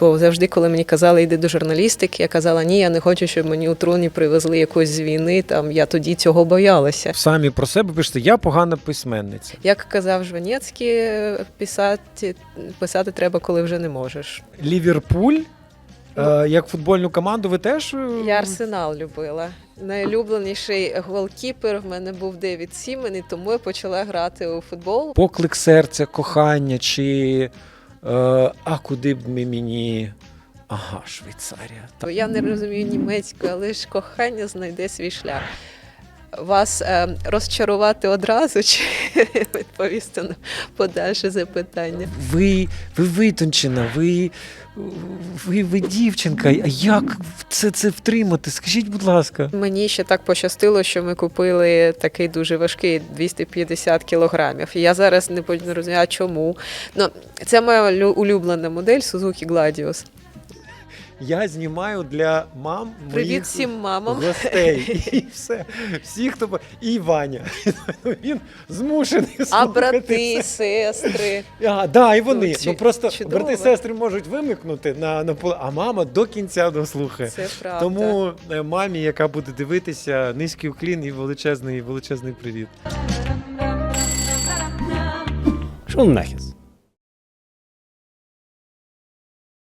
Бо завжди, коли мені казали, йди до журналістики, я казала, ні, я не хочу, щоб мені у троні привезли якусь з війни. Там я тоді цього боялася. Самі про себе пишете, я погана письменниця. Як казав Жванецький, писати, писати треба, коли вже не можеш. Ліверпуль, е, як футбольну команду, ви теж. е, Я Арсенал любила. Найулюбленіший голкіпер в мене був Девід Сімен, і тому я почала грати у футбол. Поклик серця, кохання, чи а куди б ми мені. Ага, Швейцарія. Я не розумію німецьку, але ж кохання знайде свій шлях. Вас е, розчарувати одразу чи відповісти на подальше запитання? Ви, ви витончена, ви, ви, ви дівчинка. А як це, це втримати? Скажіть, будь ласка. Мені ще так пощастило, що ми купили такий дуже важкий 250 кілограмів. І Я зараз не розумію, а чому. Ну, це моя лю- улюблена модель Suzuki Gladius. Я знімаю для мам Привіт всім мамам. гостей. І все. Всі, хто по- і Ваня. Він змушений А слухати брати, це. сестри. А, да, і вони. Ну, Ну, просто чудово. брати сестри можуть вимикнути на, на поле, а мама до кінця дослухає. Це правда. Тому е, мамі, яка буде дивитися, низький уклін і величезний, величезний привіт. Schon nachher.